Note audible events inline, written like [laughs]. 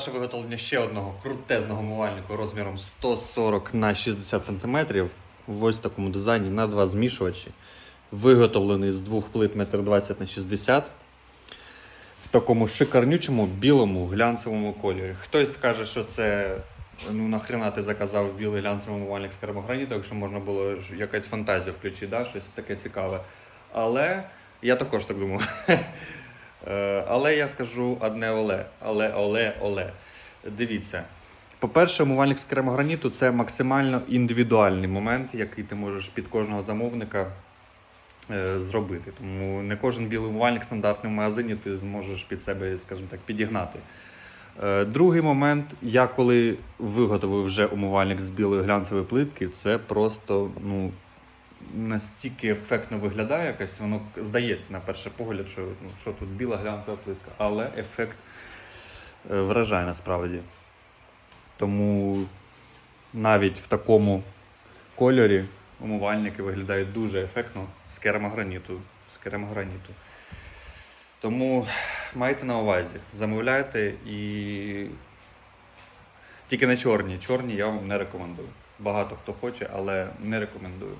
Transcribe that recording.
Наше виготовлення ще одного крутезного умивальника розміром 140 на 60 см в ось такому дизайні на два змішувачі. Виготовлений з двох плит 1,20 на 60 в такому шикарнючому білому глянцевому кольорі. Хтось скаже, що це ну нахрена ти заказав білий глянцевий умивальник з керамограніту, якщо можна було якась фантазія включити, да? щось таке цікаве. Але я також так думав. [laughs] Е, Але я скажу одне оле. Але оле, оле. Дивіться. По-перше, умивальник з керамограніту це максимально індивідуальний момент, який ти можеш під кожного замовника е, зробити. Тому не кожен білий умивальник в магазині ти зможеш під себе, скажімо так, підігнати. Е, Другий момент, я коли виготовив вже умивальник з білої глянцевої плитки, це просто ну, настільки ефектно виглядає якось, воно здається на перший погляд, що, ну, що тут біла глянцева плитка, але ефект е, вражає насправді. Тому навіть в такому кольорі умивальники виглядають дуже ефектно з керамограніту. З керамограніту. Тому майте на увазі, замовляйте і тільки не чорні. Чорні я вам не рекомендую. Багато хто хоче, але не рекомендую.